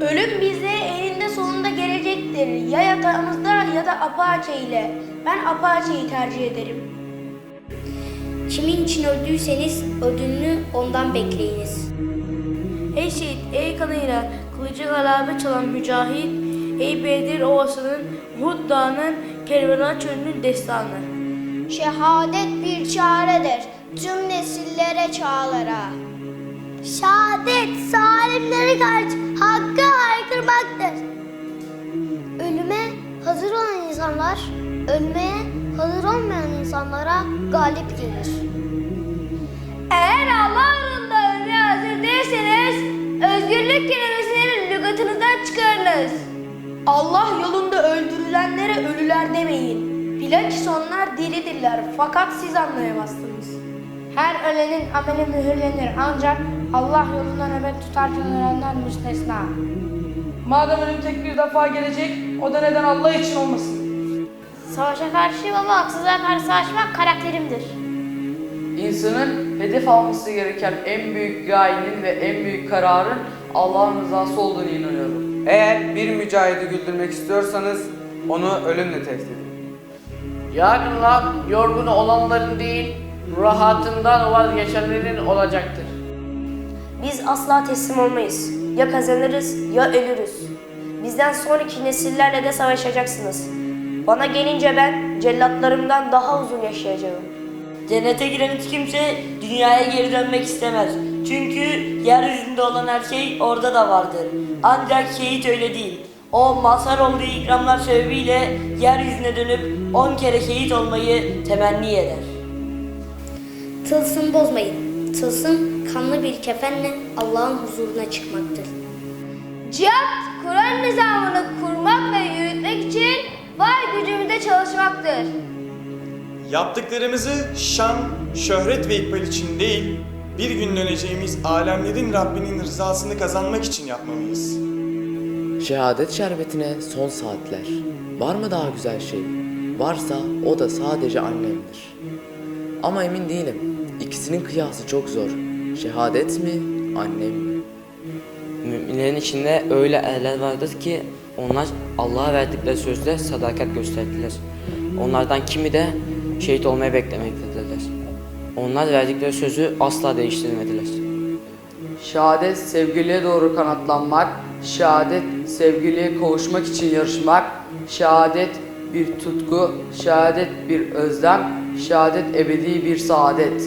Ölüm bize eninde sonunda gelecektir. Ya yatağımızda ya da Apache ile. Ben Apache'yi tercih ederim. Kimin için öldüyseniz ödülünü ondan bekleyiniz. Ey şehit, ey kanıyla kılıcı galabe çalan mücahit, ey Bedir Ovası'nın, Uhud Dağı'nın, Kervana Çölü'nün destanı. Şehadet bir çaredir tüm nesillere çağlara. Şehadet zalimleri karşı hakkı haykırmaktır. Ölüme hazır olan insanlar, ölmeye hazır olmayan insanlara galip gelir. Eğer Allah yolunda ölmeye hazır değilseniz, özgürlük kelimesini lügatınızdan çıkarınız. Allah yolunda öldürülenlere ölüler demeyin. Bilakis onlar diridirler fakat siz anlayamazsınız. Her ölenin ameli mühürlenir ancak Allah yolunda nöbet tutarken ölenler müstesna. Madem ölüm tek bir defa gelecek, o da neden Allah için olmasın? Savaşa karşı ama haksızlığa karşı savaşmak karakterimdir. İnsanın hedef alması gereken en büyük gayenin ve en büyük kararın Allah'ın rızası olduğunu inanıyorum. Eğer bir mücahidi güldürmek istiyorsanız onu ölümle tehdit edin. Yarınlar yorgun olanların değil, rahatından vazgeçenlerin olacaktır. Biz asla teslim olmayız. Ya kazanırız ya ölürüz. Bizden sonraki nesillerle de savaşacaksınız. Bana gelince ben cellatlarımdan daha uzun yaşayacağım. Cennete giren hiç kimse dünyaya geri dönmek istemez. Çünkü yeryüzünde olan her şey orada da vardır. Ancak şehit öyle değil. O mazhar olduğu ikramlar sebebiyle yeryüzüne dönüp on kere şehit olmayı temenni eder. Tılsım bozmayın. Tılsım kanlı bir kefenle Allah'ın huzuruna çıkmaktır. Cihat, Kur'an nizamını kurmak ve yürütmek için var gücümüzde çalışmaktır. Yaptıklarımızı şan, şöhret ve ikbal için değil, bir gün döneceğimiz alemlerin Rabbinin rızasını kazanmak için yapmalıyız. Şehadet şerbetine son saatler. Var mı daha güzel şey? Varsa o da sadece annemdir. Ama emin değilim. İkisinin kıyası çok zor. Şehadet mi, annem mi? Müminlerin içinde öyle erler vardır ki onlar Allah'a verdikleri sözde sadakat gösterdiler. Onlardan kimi de şehit olmayı beklemektedirler. Onlar verdikleri sözü asla değiştirmediler. Şehadet sevgiliye doğru kanatlanmak, şehadet sevgiliye kavuşmak için yarışmak, şehadet bir tutku, şehadet bir özlem, şehadet ebedi bir saadet.